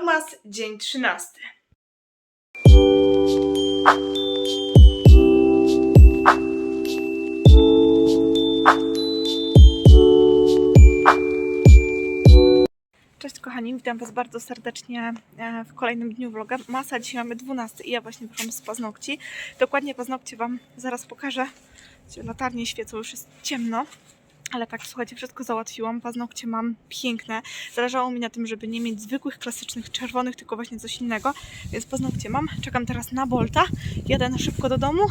Vlogmas, dzień 13. Cześć kochani, witam Was bardzo serdecznie e, w kolejnym dniu vloga. Masa, dzisiaj mamy 12 i ja właśnie wyszłam z paznokci. Dokładnie paznokcie Wam zaraz pokażę. Latarnie świecą, już jest ciemno. Ale tak, słuchajcie, wszystko załatwiłam. Paznokcie mam piękne. Zależało mi na tym, żeby nie mieć zwykłych, klasycznych, czerwonych, tylko właśnie coś innego. Więc paznokcie mam. Czekam teraz na Bolta. Jadę szybko do domu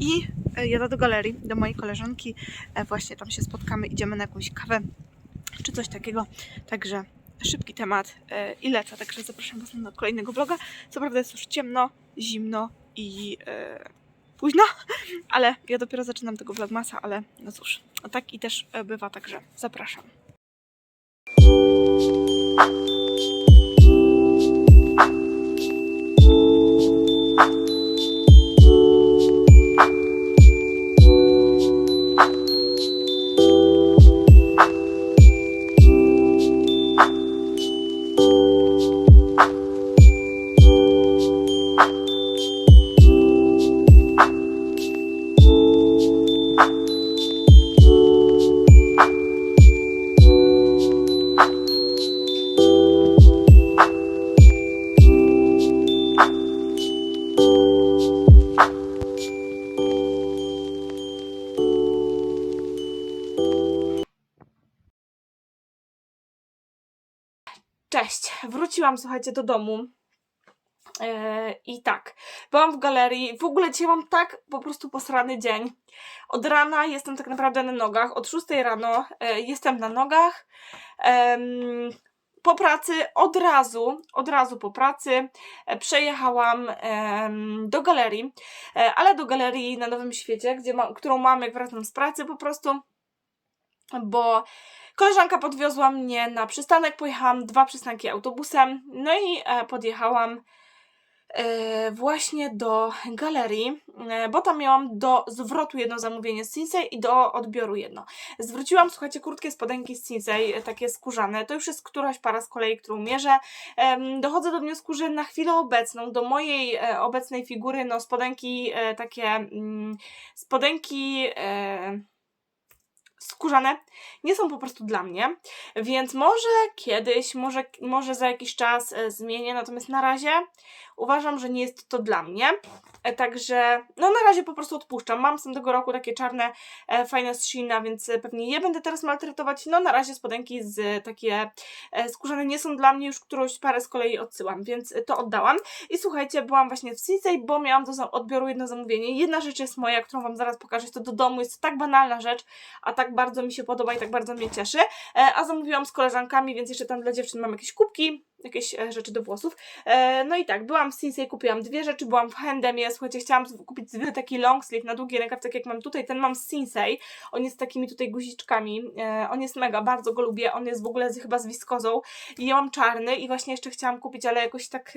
i e, jadę do galerii, do mojej koleżanki. E, Właśnie tam się spotkamy, idziemy na jakąś kawę czy coś takiego. Także szybki temat e, i lecę. Także zapraszam Was na kolejnego vloga. Co prawda jest już ciemno, zimno i późno, ale ja dopiero zaczynam tego vlogmasa, ale no cóż, no tak i też e, bywa, także zapraszam. Wróciłam, słuchajcie, do domu. Eee, I tak, byłam w galerii. W ogóle dzisiaj mam tak po prostu posrany dzień. Od rana jestem tak naprawdę na nogach. Od 6 rano e, jestem na nogach. Po pracy od razu, od razu po pracy e, przejechałam do galerii, e, ale do galerii na Nowym Świecie, gdzie ma, którą mam jak wracam z pracy po prostu, bo Koleżanka podwiozła mnie na przystanek, pojechałam dwa przystanki autobusem, no i e, podjechałam e, właśnie do galerii, e, bo tam miałam do zwrotu jedno zamówienie z Sinsei i do odbioru jedno. Zwróciłam, słuchajcie, krótkie spodenki z Sinsei, takie skórzane, to już jest któraś para z kolei, którą mierzę. Dochodzę do wniosku, że na chwilę obecną, do mojej obecnej figury, no spodenki takie, mm, spodenki... Skórzane nie są po prostu dla mnie, więc może kiedyś, może, może za jakiś czas e, zmienię, natomiast na razie uważam, że nie jest to dla mnie. E, Także, no na razie po prostu odpuszczam. Mam z tamtego roku takie czarne, e, fajne z więc e, pewnie je będę teraz maltretować. No na razie spodenki z takie e, skórzane nie są dla mnie, już którąś parę z kolei odsyłam, więc to oddałam. I słuchajcie, byłam właśnie w Sinsei, bo miałam do odbioru jedno zamówienie. Jedna rzecz jest moja, którą Wam zaraz pokażę, jest to do domu, jest to tak banalna rzecz, a tak bardzo mi się podoba i tak bardzo mnie cieszy. E, A zamówiłam z koleżankami, więc jeszcze tam dla dziewczyn mam jakieś kubki, jakieś e, rzeczy do włosów. E, No i tak, byłam w Sinsei, kupiłam dwie rzeczy, byłam w Handemie, słuchajcie, chciałam kupić zwykły taki long sleeve na długi rękaw, tak jak mam tutaj, ten mam z Sinsei, on jest z takimi tutaj guziczkami, on jest mega, bardzo go lubię, on jest w ogóle z, chyba z wiskozą i ja mam czarny i właśnie jeszcze chciałam kupić, ale jakoś tak...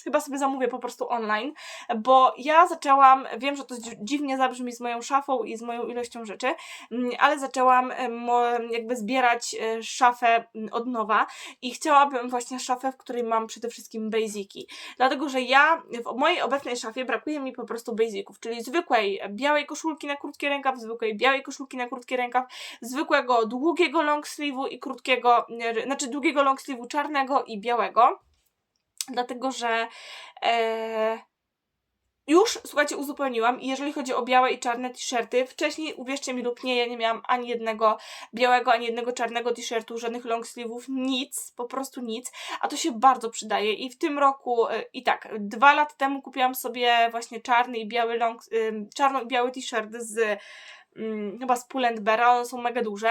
y, Chyba sobie zamówię po prostu online, bo ja zaczęłam, wiem, że to dzi- dziwnie zabrzmi z moją szafą i z moją ilością rzeczy, mm, ale zaczęłam mo- jakby zbierać e, szafę mm, od nowa i chciałabym właśnie szafę, w której mam przede wszystkim basiki. Dlatego, że ja w mojej obecnej szafie brakuje mi po prostu basików, czyli zwykłej białej koszulki na krótki rękaw, zwykłej białej koszulki na krótki rękaw, zwykłego długiego long sleeve'u i krótkiego, nie, znaczy długiego long sleeve'u czarnego i białego. Dlatego, że e, już, słuchajcie, uzupełniłam i jeżeli chodzi o białe i czarne t-shirty, wcześniej, uwierzcie mi lub nie, ja nie miałam ani jednego białego, ani jednego czarnego t-shirtu, żadnych long sleeve'ów, nic, po prostu nic, a to się bardzo przydaje i w tym roku, e, i tak, dwa lata temu kupiłam sobie właśnie czarny i biały long, czarno i biały t-shirt z mm, chyba z Pull&Beara, one są mega duże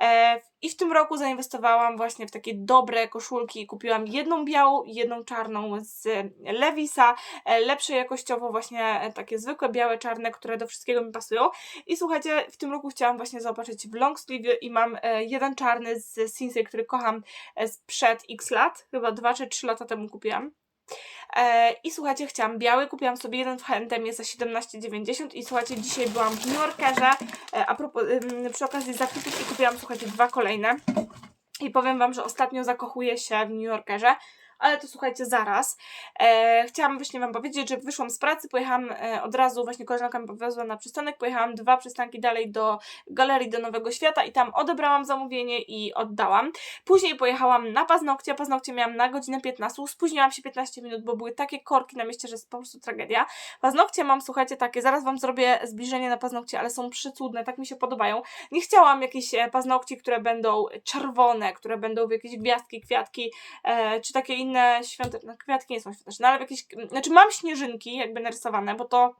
e, i w tym roku zainwestowałam właśnie w takie dobre koszulki, kupiłam jedną białą jedną czarną z Levisa, e, lepsze jakościowo właśnie e, takie zwykłe białe, czarne, które do wszystkiego mi pasują. I słuchajcie, w tym roku chciałam właśnie zobaczyć w long sleeve i mam e, jeden czarny z Sinsei, który kocham e, sprzed x lat, chyba 2 czy 3 lata temu kupiłam. E, I słuchajcie, chciałam biały, kupiłam sobie jeden w H&M za 17,90 i słuchajcie, dzisiaj byłam w New Yorkerze, e, a propos, przy okazji zakupów i kupiłam, słuchajcie, dwa kolejne. I powiem Wam, że ostatnio zakochuję się w New Yorkerze, ale to słuchajcie zaraz. E, chciałam właśnie Wam powiedzieć, że wyszłam z pracy, pojechałam e, od razu, właśnie koleżanka mnie powiozła na przystanek, pojechałam dwa przystanki dalej do Galerii do Nowego Świata i tam odebrałam zamówienie i oddałam. Później pojechałam na paznokcie, paznokcie miałam na godzinę 15, spóźniłam się 15 minut, bo były takie korki na mieście, że jest po prostu tragedia. Paznokcie mam, słuchajcie, takie, zaraz Wam zrobię zbliżenie na paznokcie, ale są przycudne, tak mi się podobają. Nie chciałam jakichś e, paznokci, które będą czerwone, które będą w jakieś gwiazdki, kwiatki, e, czy takie inne świąteczne, no, kwiatki nie są świąteczne, ale w jakieś, znaczy mam śnieżynki jakby narysowane, bo to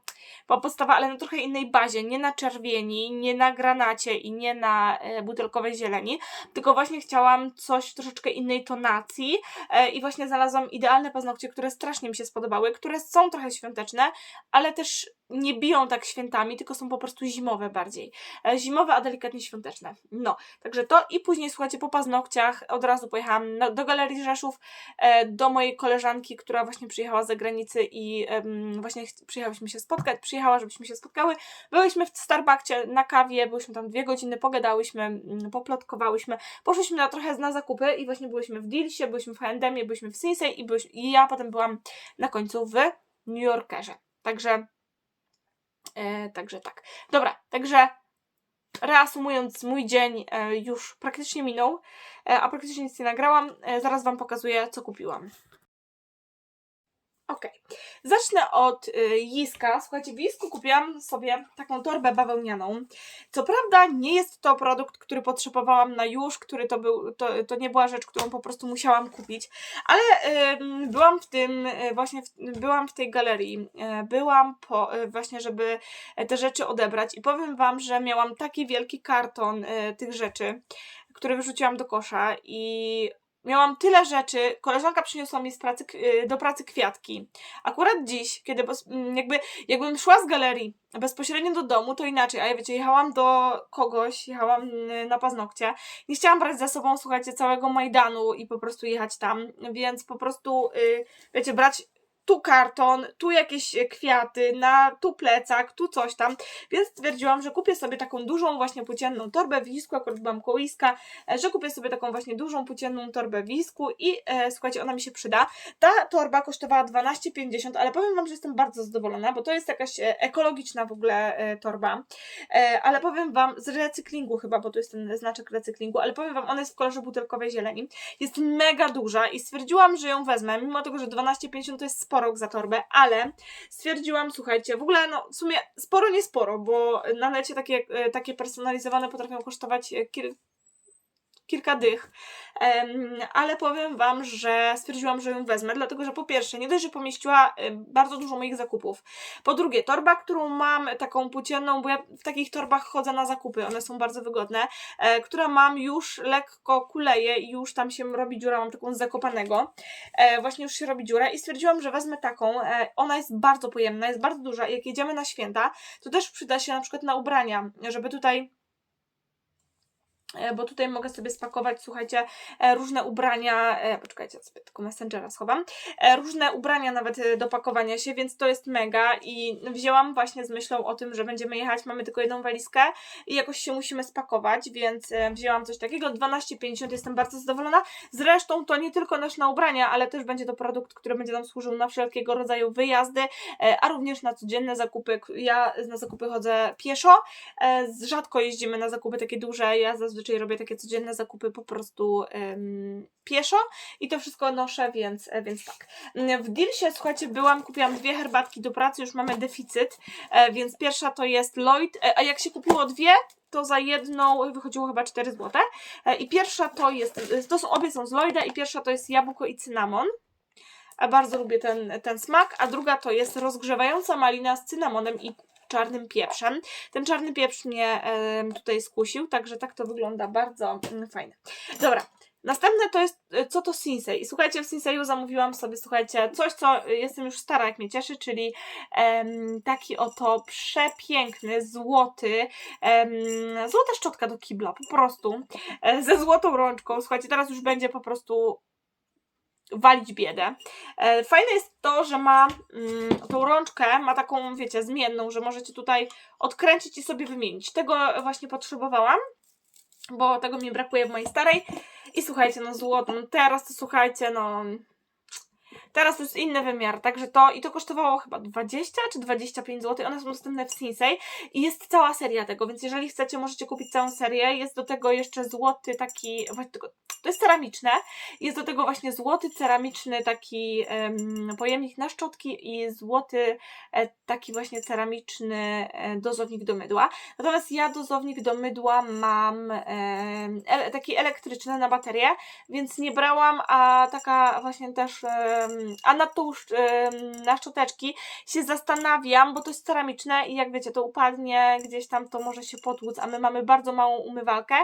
była podstawa, ale na trochę innej bazie, nie na czerwieni, nie na granacie i nie na e, butelkowej zieleni, tylko właśnie chciałam coś troszeczkę innej tonacji e, i właśnie znalazłam idealne paznokcie, które strasznie mi się spodobały, które są trochę świąteczne, ale też nie biją tak świętami, tylko są po prostu zimowe bardziej. E, zimowe, a delikatnie świąteczne. No, także to i później słuchajcie, po paznokciach od razu pojechałam na, do Galerii Rzeszów, do mojej koleżanki, która właśnie przyjechała z zagranicy i właśnie ch- przyjechałyśmy się spotkać, przyjechała, żebyśmy się spotkały. Byłyśmy w Starbucksie na kawie, byłyśmy tam dwie godziny, pogadałyśmy, mm, poplotkowałyśmy, poszłyśmy na trochę na zakupy i właśnie byłyśmy w Dealsie, byłyśmy w H&M, byłyśmy w Sinsei i, i ja potem byłam na końcu w New Yorkerze. Także E, także tak. Dobra, także reasumując, mój dzień e, już praktycznie minął, e, a praktycznie nic nie nagrałam. E, zaraz Wam pokazuję, co kupiłam. Okej, zacznę od y, Jiska. Słuchajcie, w Jisku kupiłam sobie taką torbę bawełnianą. Co prawda nie jest to produkt, który potrzebowałam na już, który to był, to, to nie była rzecz, którą po prostu musiałam kupić, ale ym, byłam w tym, y, właśnie w, byłam w tej galerii, y, byłam po, y, właśnie, żeby te rzeczy odebrać i powiem Wam, że miałam taki wielki karton y, tych rzeczy, które wyrzuciłam do kosza i miałam tyle rzeczy. Koleżanka przyniosła mi z pracy, y, do pracy kwiatki. Akurat dziś, kiedy jakby, jakbym szła z galerii bezpośrednio do domu, to inaczej. A ja wiecie, jechałam do kogoś, jechałam y, na paznokcie. Nie chciałam brać ze sobą, słuchajcie, całego Majdanu i po prostu jechać tam, więc po prostu, y, wiecie, brać tu karton, tu jakieś e, kwiaty, na tu plecak, tu coś tam. Więc stwierdziłam, że kupię sobie taką dużą właśnie płócienną torbę w Wisku, akurat byłam koło e, że kupię sobie taką właśnie dużą płócienną torbę w Wisku i e, słuchajcie, ona mi się przyda. Ta torba kosztowała 12,50, ale powiem Wam, że jestem bardzo zadowolona, bo to jest jakaś e, ekologiczna w ogóle e, torba. E, ale powiem Wam, z recyklingu chyba, bo tu jest ten znaczek recyklingu, ale powiem Wam, ona jest w kolorze butelkowej zieleni. Jest mega duża i stwierdziłam, że ją wezmę, mimo tego, że 12,50 to jest sporo za torbę, ale stwierdziłam, słuchajcie, w ogóle no w sumie sporo nie sporo, bo na necie takie, e, takie personalizowane potrafią kosztować e, kilka dych, ale powiem Wam, że stwierdziłam, że ją wezmę, dlatego że po pierwsze, nie dość, że pomieściła e, bardzo dużo moich zakupów, po drugie, torba, którą mam, taką płócienną, bo ja w takich torbach chodzę na zakupy, one są bardzo wygodne, e, która mam już lekko kuleje i już tam się robi dziura, mam taką z zakopanego, e, właśnie już się robi dziura i stwierdziłam, że wezmę taką, e, ona jest bardzo pojemna, jest bardzo duża jak jedziemy na święta, to też przyda się na przykład na ubrania, żeby tutaj bo tutaj mogę sobie spakować, słuchajcie, e, różne ubrania, e, poczekajcie, ja sobie tylko Messengera schowam, e, różne ubrania nawet e, do pakowania się, więc to jest mega i wzięłam właśnie z myślą o tym, że będziemy jechać, mamy tylko jedną walizkę i jakoś się musimy spakować, więc e, wzięłam coś takiego, 12,50, jestem bardzo zadowolona, zresztą to nie tylko nasz na ubrania, ale też będzie to produkt, który będzie nam służył na wszelkiego rodzaju wyjazdy, e, a również na codzienne zakupy, ja na zakupy chodzę pieszo, E, Rzadko jeździmy na zakupy takie duże. Ja zazwyczaj robię takie codzienne zakupy po prostu pieszo i to wszystko noszę, więc, e, więc tak. W Dealsie, słuchajcie, byłam, kupiłam dwie herbatki do pracy, już mamy deficyt, e, więc pierwsza to jest Lloyd, e, a jak się kupiło dwie, to za jedną wychodziło chyba 4 zł. I pierwsza to jest, to są, obie są z Lloyda i pierwsza to jest jabłko i cynamon. A bardzo lubię ten, ten smak, a druga to jest rozgrzewająca malina z cynamonem i czarnym pieprzem. Ten czarny pieprz mnie tutaj skusił, także tak to wygląda bardzo mm, fajne. Dobra. Następne to jest, e, co to Sinsei. I słuchajcie, w Sinseju zamówiłam sobie, słuchajcie, coś, co jestem już stara, jak mnie cieszy, czyli em, taki oto przepiękny, złoty, em, złota szczotka do kibla, po prostu, e, ze złotą rączką. Słuchajcie, teraz już będzie po prostu walić biedę. E, Fajne jest to, że ma mm, tą rączkę, ma taką, wiecie, zmienną, że możecie tutaj odkręcić i sobie wymienić. Tego właśnie potrzebowałam, bo tego mi brakuje w mojej starej. I słuchajcie, no złoto, no teraz to słuchajcie, no Teraz to jest inny wymiar, także to i to kosztowało chyba 20 czy 25 zł. One są dostępne w Sinsei i jest cała seria tego, więc jeżeli chcecie, możecie kupić całą serię. Jest do tego jeszcze złoty taki, to jest ceramiczne. Jest do tego właśnie złoty ceramiczny taki em, pojemnik na szczotki i złoty e, taki właśnie ceramiczny e, dozownik do mydła. Natomiast ja dozownik do mydła mam ele, taki elektryczny na baterię, więc nie brałam, a taka właśnie też, em, a na em, na szczoteczki się zastanawiam, bo to jest ceramiczne i jak wiecie, to upadnie gdzieś tam, to może się potłuc, a my mamy bardzo małą umywalkę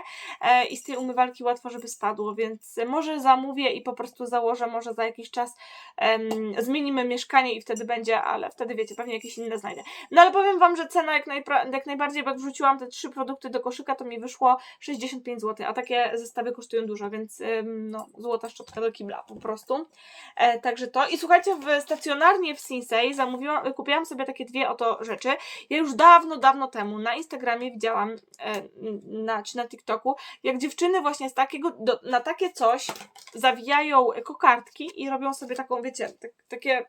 e, i z tej umywalki łatwo, żeby spadło, więc może zamówię i po prostu założę, może za jakiś czas zmienimy mieszkanie i wtedy będzie, ale wtedy wiecie, pewnie jakieś inne znajdę. No ale powiem Wam, że cena jak, jak najbardziej, bo jak wrzuciłam te trzy produkty do koszyka, to mi wyszło 65 zł, a takie zestawy kosztują dużo, więc no, złota szczotka do kibla po prostu. E, to. I słuchajcie, w stacjonarnie w Sinsei zamówiłam, kupiłam sobie takie dwie oto rzeczy. Ja już dawno, dawno temu na Instagramie widziałam, e, na, czy na TikToku, jak dziewczyny właśnie z takiego, do, na takie coś zawijają kokardki i robią sobie taką, wiecie, tak, takie,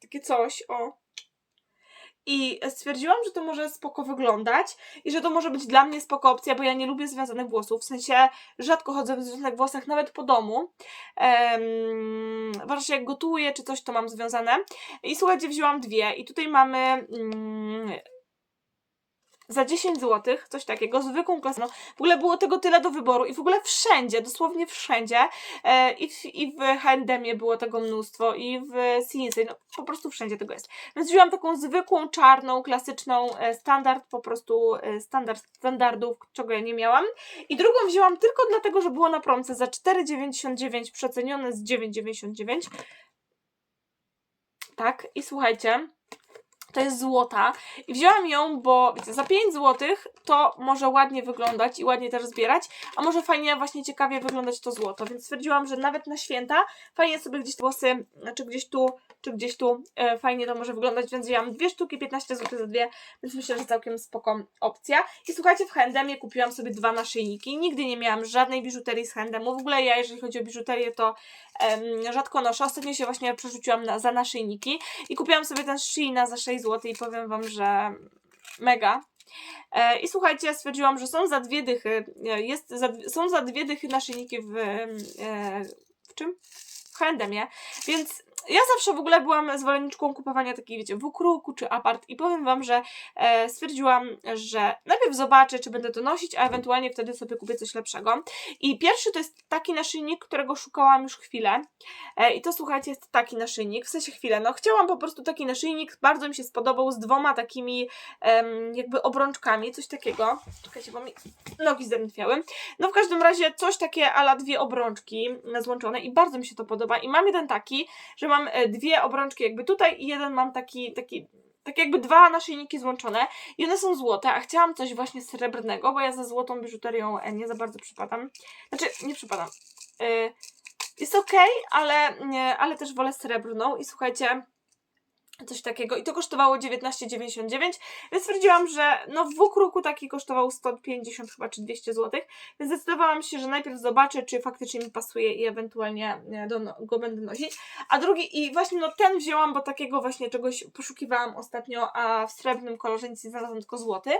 takie coś, o. I stwierdziłam, że to może spoko wyglądać i że to może być dla mnie spoko opcja, bo ja nie lubię związanych włosów. W sensie rzadko chodzę w związanych włosach, nawet po domu. Um, właśnie jak gotuję czy coś, to mam związane. I słuchajcie, wzięłam dwie i tutaj mamy mm, za 10 zł, coś takiego, zwykłą klasę. No, w ogóle było tego tyle do wyboru i w ogóle wszędzie, dosłownie wszędzie. E, i, w, I w H&M było tego mnóstwo i w Sinsei, no po prostu wszędzie tego jest. Więc wzięłam taką zwykłą, czarną, klasyczną, e, standard, po prostu e, standard standardów, czego ja nie miałam. I drugą wzięłam tylko dlatego, że było na promce za 4,99 przecenione z 9,99. Tak, i słuchajcie, to jest złota. I wzięłam ją, bo wiecie, za 5 zł to może ładnie wyglądać i ładnie też zbierać, a może fajnie, właśnie ciekawie wyglądać to złoto. Więc stwierdziłam, że nawet na święta fajnie sobie gdzieś te włosy, czy gdzieś tu, czy gdzieś tu e, fajnie to może wyglądać, więc wzięłam dwie sztuki, 15 zł za dwie, więc myślę, że całkiem spoko opcja. I słuchajcie, w H&M kupiłam sobie dwa naszyjniki. Nigdy nie miałam żadnej biżuterii z H&M. W ogóle ja, jeżeli chodzi o biżuterię, to em, rzadko noszę. Ostatnio się właśnie przerzuciłam na, za naszyjniki i kupiłam sobie ten Sheina za 6 zł i powiem Wam, że mega. E, I słuchajcie, stwierdziłam, że są za dwie dychy, e, jest za, są za dwie dychy naszyjniki w, e, w czym? W H&Mie, więc ja zawsze w ogóle byłam zwolenniczką kupowania takich, wiecie, w ukruku czy apart i powiem Wam, że e, stwierdziłam, że najpierw zobaczę, czy będę to nosić, a ewentualnie wtedy sobie kupię coś lepszego. I pierwszy to jest taki naszyjnik, którego szukałam już chwilę e, i to słuchajcie, jest taki naszyjnik, w sensie chwilę, no chciałam po prostu taki naszyjnik, bardzo mi się spodobał z dwoma takimi em, jakby obrączkami, coś takiego. Czekajcie, bo mi nogi zdrętwiały. No w każdym razie coś takie ala dwie obrączki e, złączone i bardzo mi się to podoba. I mam jeden taki, że mam e, dwie obrączki jakby tutaj i jeden mam taki, taki tak jakby dwa naszyjniki złączone i one są złote, a chciałam coś właśnie srebrnego, bo ja za złotą biżuterią e, nie za bardzo przypadam. Znaczy, nie przypadam. E, Jest okej, ale, ale też wolę srebrną i słuchajcie, coś takiego. I to kosztowało 19,99, więc stwierdziłam, że no w ukruku taki kosztował 150 chyba czy 200 zł, więc zdecydowałam się, że najpierw zobaczę, czy faktycznie mi pasuje i ewentualnie e, do, no, go będę nosić. A drugi, i właśnie no ten wzięłam, bo takiego właśnie czegoś poszukiwałam ostatnio, a w srebrnym kolorze nic nie znalazłam, tylko złoty.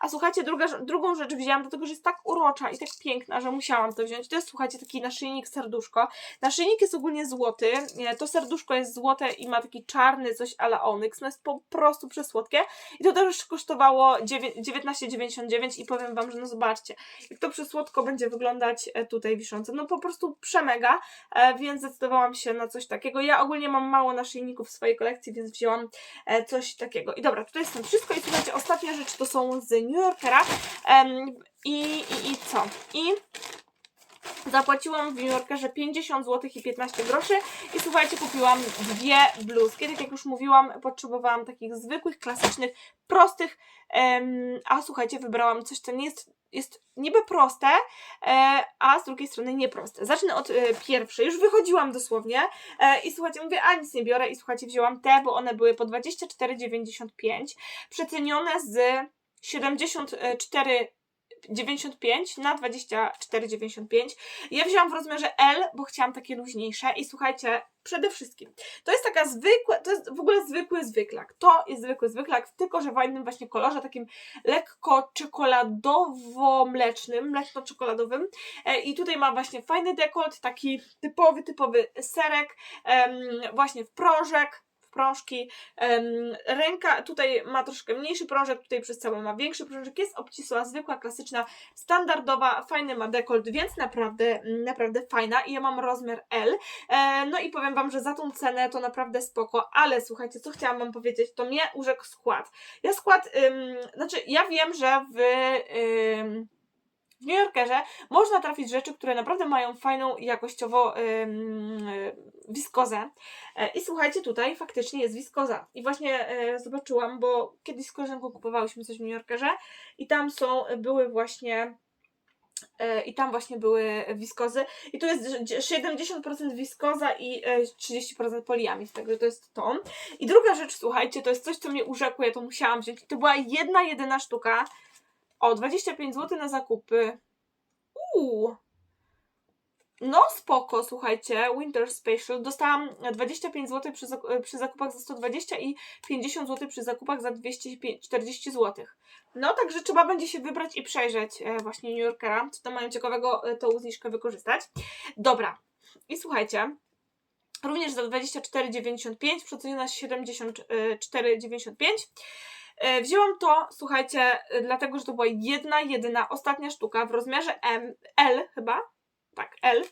A słuchajcie, druga, drugą rzecz wzięłam, dlatego że jest tak urocza i tak piękna, że musiałam to wziąć. To jest, słuchajcie, taki naszyjnik serduszko. Naszyjnik jest ogólnie złoty, e, to serduszko jest złote i ma taki czarny coś ala onyx, no jest po prostu przesłodkie i to też kosztowało dziewię- 19,99 i powiem Wam, że no zobaczcie, jak to przesłodko będzie wyglądać e, tutaj wiszące, no po prostu przemega, e, więc zdecydowałam się na coś takiego. Ja ogólnie mam mało naszyjników w swojej kolekcji, więc wzięłam e, coś takiego. I dobra, tutaj jest to wszystko i słuchajcie, ostatnia rzecz to są z New Yorkera i, i, i co? I Zapłaciłam w New Yorkerze 50 zł i 15 groszy i słuchajcie, kupiłam dwie bluzki. Tak jak już mówiłam, potrzebowałam takich zwykłych, klasycznych, prostych, a słuchajcie, wybrałam coś, co nie jest, jest niby proste, e, a z drugiej strony nieproste. Zacznę od e, pierwszej, już wychodziłam dosłownie e, i słuchajcie, mówię, a nic nie biorę i słuchajcie, wzięłam te, bo one były po 24,95, przecenione z 74 24,95 na 24,95. Ja wzięłam w rozmiarze L, bo chciałam takie luźniejsze i słuchajcie, przede wszystkim, to jest taka zwykła, to jest w ogóle zwykły zwyklak. To jest zwykły zwyklak, tylko że w innym właśnie kolorze, takim lekko czekoladowo-mlecznym, mleczno-czekoladowym. E, I tutaj ma właśnie fajny dekolt, taki typowy, typowy serek, właśnie w prążek, w prążki. Ręka tutaj ma troszkę mniejszy prążek, tutaj przez całą ma większy prążek. Jest obcisła, zwykła, klasyczna, standardowa, fajny ma dekolt, więc naprawdę, naprawdę fajna. I ja mam rozmiar L. E, no i powiem Wam, że za tą cenę to naprawdę spoko, ale słuchajcie, co chciałam Wam powiedzieć, to mnie urzekł skład. Ja skład, ym, znaczy ja wiem, że w... Ym, w New Yorkerze można trafić rzeczy, które naprawdę mają fajną jakościowo y, wiskozę. E, I słuchajcie, tutaj faktycznie jest wiskoza. I właśnie e, zobaczyłam, bo kiedyś z koleżanką kupowałyśmy coś w New Yorkerze i tam są, były właśnie e, i tam właśnie były wiskozy. I tu jest 70% wiskoza i e, 30% poliamid, także to jest to. I druga rzecz, słuchajcie, to jest coś, co mnie urzekło, ja to musiałam wziąć. To była jedna, jedyna sztuka. O, 25 zł na zakupy. Uuu. No spoko, słuchajcie, Winter Special. Dostałam 25 zł przy, przy zakupach za 120 i 50 zł przy zakupach za 240 zł. No także trzeba będzie się wybrać i przejrzeć e, właśnie New Yorkera, co tam mają ciekawego, e, tą zniżkę wykorzystać. Dobra, i słuchajcie, również za 24,95 przeceniona 74,95 E, Wzięłam to, słuchajcie, e, dlatego, że to była jedna, jedyna, ostatnia sztuka w rozmiarze M, L chyba, tak, L,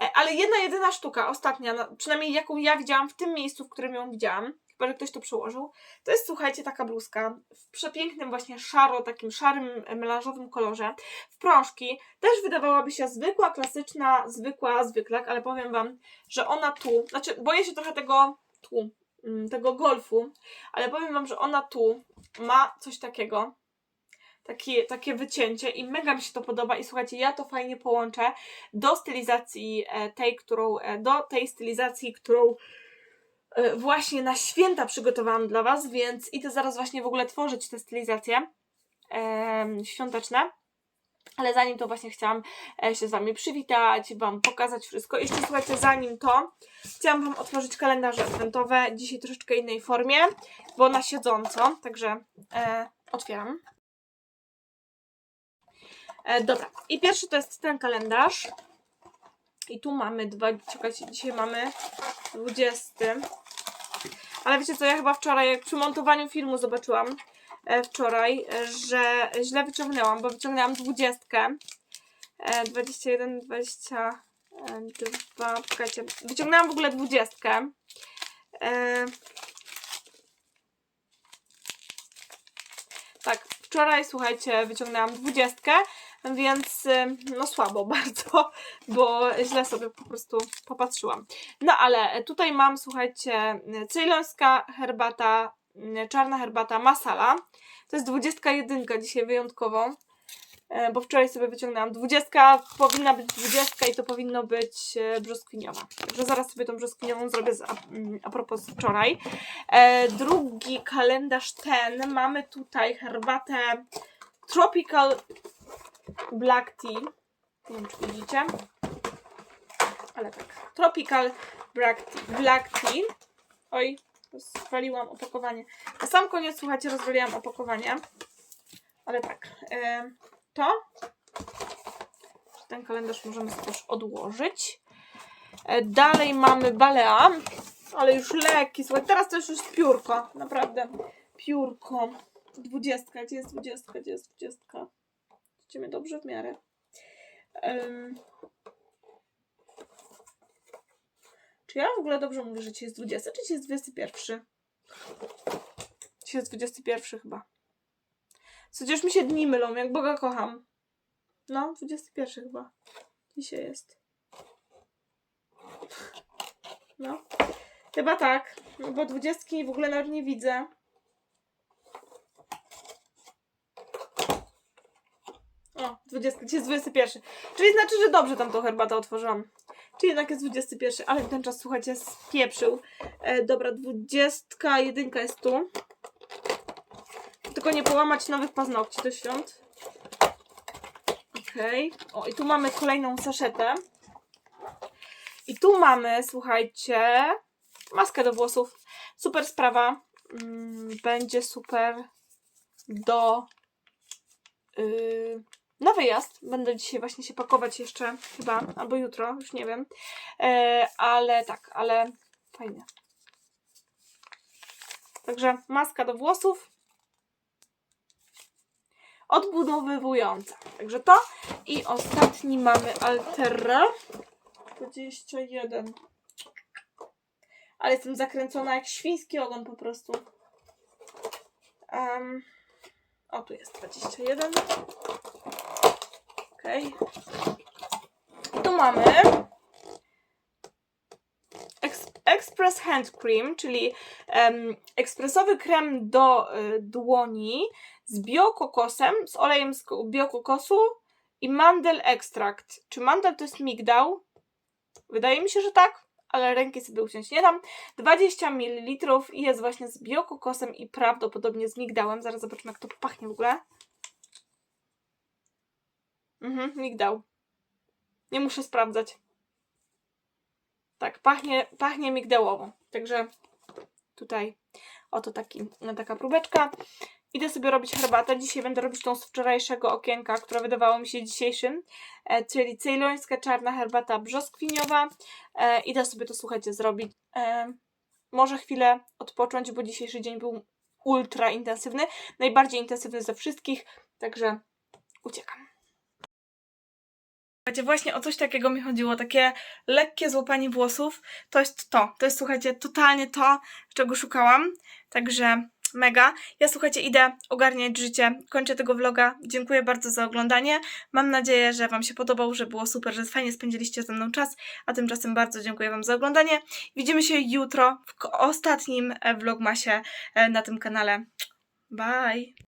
E, ale jedna, jedyna sztuka, ostatnia, no, przynajmniej jaką ja widziałam w tym miejscu, w którym ją widziałam, chyba, że ktoś to przyłożył, to jest, słuchajcie, taka bluzka w przepięknym właśnie szaro, takim szarym, e, melanżowym kolorze, w prążki, też wydawałaby się zwykła, klasyczna, zwykła, zwyklak, ale powiem Wam, że ona tu, znaczy boję się trochę tego tu, mm, tego golfu, ale powiem Wam, że ona tu ma coś takiego. Takie, takie wycięcie i mega mi się to podoba i słuchajcie, ja to fajnie połączę do stylizacji e, tej, którą, e, do tej stylizacji, którą e, właśnie na święta przygotowałam dla Was, więc idę zaraz właśnie w ogóle tworzyć te stylizacje świąteczne. Ale zanim to właśnie chciałam e, się z Wami przywitać, Wam pokazać wszystko. Jeszcze słuchajcie, zanim to, chciałam Wam otworzyć kalendarze adwentowe. Dzisiaj troszeczkę innej formie, bo na siedząco, także e, otwieram. E, dobra, i pierwszy to jest ten kalendarz. I tu mamy dwa, czekajcie, dzisiaj mamy 20. Ale wiecie co, ja chyba wczoraj, jak przy montowaniu filmu zobaczyłam wczoraj, e, że źle wyciągnęłam, bo wyciągnęłam 20. E, 21, 22, czekajcie, wyciągnęłam w ogóle 20. E, tak, wczoraj, słuchajcie, wyciągnęłam 20, więc y, no słabo bardzo, bo źle sobie po prostu popatrzyłam. No ale tutaj mam, słuchajcie, ceylońska herbata, czarna herbata masala. To jest 21 dzisiaj wyjątkowo, e, bo wczoraj sobie wyciągnęłam 20, powinna być 20 i to powinno być e, brzoskwiniowa. Także zaraz sobie tą brzoskwiniową zrobię z, a, mm, a propos wczoraj. E, drugi kalendarz ten, mamy tutaj herbatę Tropical Black Tea. Nie wiem, czy widzicie. Ale tak. Tropical Black Tea. Black tea. Oj, rozwaliłam opakowanie. Na sam koniec, słuchajcie, rozwaliłam opakowanie. Ale tak. To. Ten kalendarz możemy też odłożyć. E, dalej mamy balea. Ale już lekki. Słuchaj, teraz to już piórko. Naprawdę. Piórko. Dwudziestka. Gdzie jest dwudziestka? Gdzie jest dwudziestka? Idziemy dobrze w miarę. Czy ja w ogóle dobrze mówię, że dzisiaj jest 20, czy dzisiaj jest 21? Dzisiaj jest 21 chyba. Przecież mi się dni mylą, jak Boga kocham. No, 21 chyba. Dzisiaj jest. No. Chyba tak. Bo 20 w ogóle nawet nie widzę. O, 20, dzisiaj jest 21. Czyli znaczy, że dobrze tam tą herbatę otworzyłam. Czyli jednak jest 21, ale ten czas, słuchajcie, spieprzył. E, dobra, 21 jest tu. Tylko nie połamać nowych paznokci do świąt. Okej. O, i tu mamy kolejną saszetę. I tu mamy, słuchajcie, maskę do włosów. Super sprawa. Mm, Będzie super do yy, na wyjazd. Będę dzisiaj właśnie się pakować jeszcze chyba, albo jutro, już nie wiem. E, ale tak, ale fajnie. Także maska do włosów. Odbudowywująca. Także to. I ostatni mamy Altera. 21. Ale jestem zakręcona jak świński ogon po prostu. Em, o, tu jest 21. Okej. I tu mamy Ex- Express Hand Cream, czyli em, ekspresowy krem do y, dłoni z biokokosem, z olejem z ko- biokokosu i mandel ekstrakt. Czy mandel to jest migdał? Wydaje mi się, że tak, ale ręki sobie uciąć nie dam. 20 ml i jest właśnie z biokokosem i prawdopodobnie z migdałem. Zaraz zobaczymy, jak to pachnie w ogóle. Mhm, migdał. Nie muszę sprawdzać. Tak, pachnie, pachnie migdałowo. Także tutaj oto taki, taka próbeczka. Idę sobie robić herbatę. Dzisiaj będę robić tą z wczorajszego okienka, która wydawała mi się dzisiejszym, e, czyli cejlońska czarna herbata brzoskwiniowa. E, idę sobie to, słuchajcie, zrobić. E, może chwilę odpocząć, bo dzisiejszy dzień był ultra intensywny. Najbardziej intensywny ze wszystkich, także uciekam. Słuchajcie, właśnie o coś takiego mi chodziło, takie lekkie złapanie włosów. To jest to. To jest, słuchajcie, totalnie to, czego szukałam. Także mega. Ja, słuchajcie, idę ogarniać życie. Kończę tego vloga. Dziękuję bardzo za oglądanie. Mam nadzieję, że Wam się podobał, że było super, że fajnie spędziliście ze mną czas. A tymczasem bardzo dziękuję Wam za oglądanie. Widzimy się jutro w ostatnim e, vlogmasie e, na tym kanale. Bye!